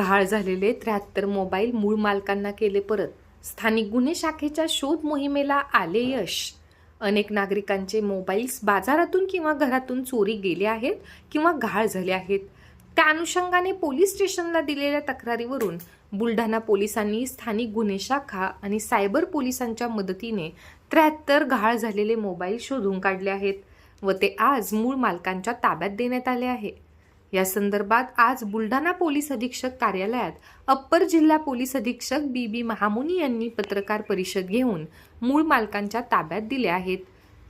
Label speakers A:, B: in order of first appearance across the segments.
A: गहाळ झालेले त्र्याहत्तर मोबाईल मूळ मालकांना केले परत. स्थानिक गुन्हे शाखेच्या शोध मोहिमेला आले यश. अनेक नागरिकांचे मोबाईल्स बाजारातून किंवा घरातून चोरी गेले आहेत किंवा गहाळ झाले आहेत. त्या अनुषंगाने पोलीस स्टेशनला दिलेल्या तक्रारीवरून बुलढाणा पोलिसांनी स्थानिक गुन्हे शाखा आणि सायबर पोलिसांच्या मदतीने त्र्याहत्तर गहाळ झालेले मोबाईल शोधून काढले आहेत व ते आज मूळ मालकांच्या ताब्यात देण्यात आले आहे. या संदर्भात आज बुलढाणा पोलीस अधीक्षक कार्यालयात अप्पर जिल्हा पोलीस अधीक्षक बी बी महामुनी यांनी पत्रकार परिषद घेऊन मूळ मालकांच्या ताब्यात दिले आहेत.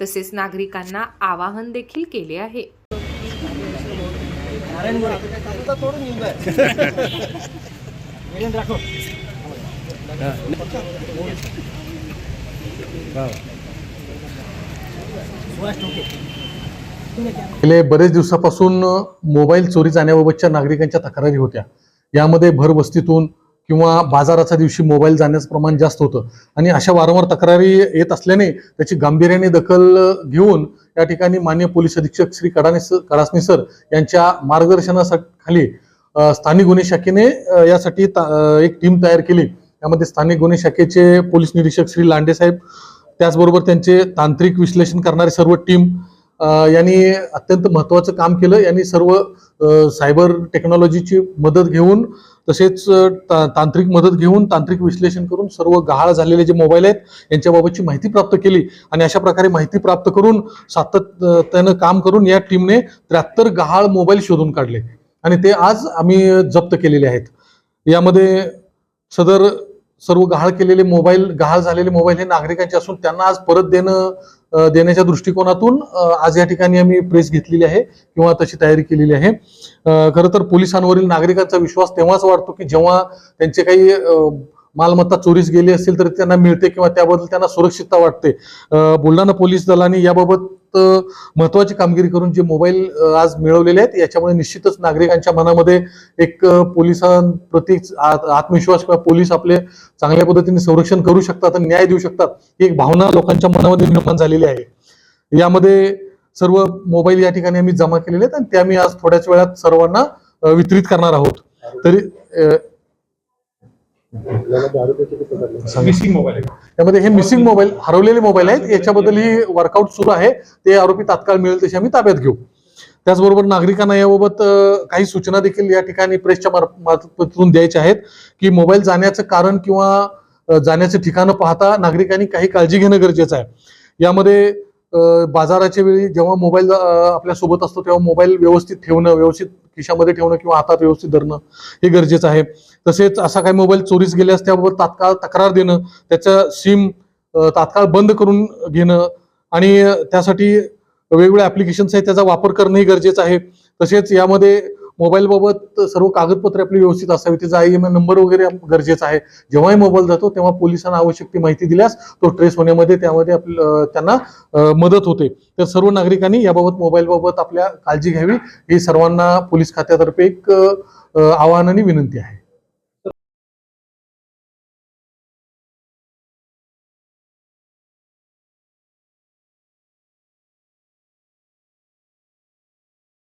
A: तसेच नागरिकांना आवाहन देखील केले आहे.
B: गेले बरेच दिवसापासून मोबाईल चोरी जाण्याबाबतच्या नागरिकांच्या तक्रारी होत्या. यामध्ये भरवस्तीतून किंवा बाजाराच्या दिवशी मोबाईल जाण्याचं प्रमाण जास्त होतं. आणि अशा वारंवार तक्रारी येत असल्याने त्याची गांभीर्याने दखल घेऊन या ठिकाणी मान्य पोलीस अधीक्षक श्री कडाने कडासनी सर यांच्या मार्गदर्शनाखाली स्थानिक गुन्हे शाखेने यासाठी ता- एक टीम तयार केली. यामध्ये स्थानिक गुन्हे शाखेचे पोलीस निरीक्षक श्री लांडे साहेब त्याचबरोबर त्यांचे तांत्रिक विश्लेषण करणारी सर्व टीम यांनी अत्यंत महत्त्वाचं काम केलं. यांनी सर्व सायबर टेक्नॉलॉजीची मदत घेऊन तसेच तांत्रिक मदत घेऊन तांत्रिक विश्लेषण करून सर्व गहाळ झालेले जे मोबाईल आहेत यांच्याबाबतची माहिती प्राप्त केली. आणि अशा प्रकारे माहिती प्राप्त करून सातत्यानं काम करून या टीमने त्र्याहत्तर गहाळ मोबाईल शोधून काढले. आणि ते आज आम्ही जप्त केलेले आहेत. यामध्ये सदर सर्व गहाळ केलेले मोबाईल गहाळ झालेले मोबाईल हे नागरिकांचे असून त्यांना आज परत देणं देण्याच्या दृष्टिकोनातून आज या ठिकाणी आम्ही प्रेस घेतलेली आहे किंवा तशी तयारी केलेली आहे. खरं तर पोलिसांवरील नागरिकांचा विश्वास तेव्हाच वाढतो की जेव्हा त्यांचे काही मालमत्ता चोरीस गेली असेल तर त्यांना मिळते किंवा त्याबद्दल त्यांना सुरक्षितता वाटते. बुलढाणा पोलीस दलाने याबाबत अत्यंत महत्वाची कामगिरी करून जे मोबाईल आज मिळवलेले आहेत याच्यामुळे निश्चितच नागरिकांच्या मनामध्ये एक पोलिसांप्रती आत्मविश्वास किंवा पोलीस आपले चांगल्या पद्धतीने संरक्षण करू शकतात आणि न्याय देऊ शकतात ही एक भावना लोकांच्या मनामध्ये निर्माण झालेली आहे. यामध्ये सर्व मोबाईल या ठिकाणी आम्ही जमा केलेले आहेत आणि ते आम्ही आज थोड्याच वेळात सर्वांना वितरित करणार आहोत. तरी
C: मिसिंग मोबाईल
B: त्यामध्ये हे मिसिंग मोबाईल हरवलेले मोबाईल आहेत. याच्याबद्दल ही वर्कआउट सुरू आहे. ते आरोपी तात्काळ मिळेल तसे आम्ही ताब्यात घेऊ. त्याचबरोबर नागरिकांना याबाबत काही सूचना देखील या ठिकाणी प्रेसच्या मार्फ- मार्फतून द्यायच्या आहेत की मोबाईल जाण्याचं कारण किंवा जाण्याचं ठिकाणं पाहता नागरिकांनी काही काळजी घेणं गरजेचं आहे. यामध्ये बाजाराच्या वेळी जेव्हा मोबाईल आपल्यासोबत असतो तेव्हा मोबाईल व्यवस्थित ठेवणं व्यवस्थित खिशामध्ये ठेवणं किंवा हातात व्यवस्थित धरणं हे गरजेचं आहे. तसेच असा काही मोबाईल चोरीस गेल्यास त्याबाबत तात्काळ तक्रार देणं त्याचं सिम तात्काळ बंद करून घेणं आणि त्यासाठी वेगवेगळ्या ऍप्लिकेशन्स आहेत त्याचा वापर करणंही गरजेचं आहे. तसेच यामध्ये मोबाईल बाबत सर्व कागदपत्रे आपली व्यवस्थित असावी त्याचा आय एम नंबर वगैरे गरजेचा आहे. जेव्हाही मोबाईल जातो तेव्हा पोलिसांना आवश्यक ती माहिती दिल्यास तो ट्रेस होण्यामध्ये त्यामध्ये आपलं त्यांना मदत होते. तर सर्व नागरिकांनी याबाबत मोबाईल बाबत आपल्या काळजी घ्यावी. ही सर्वांना पोलीस खात्यातर्फे एक अ, आवाहन आणि विनंती आहे.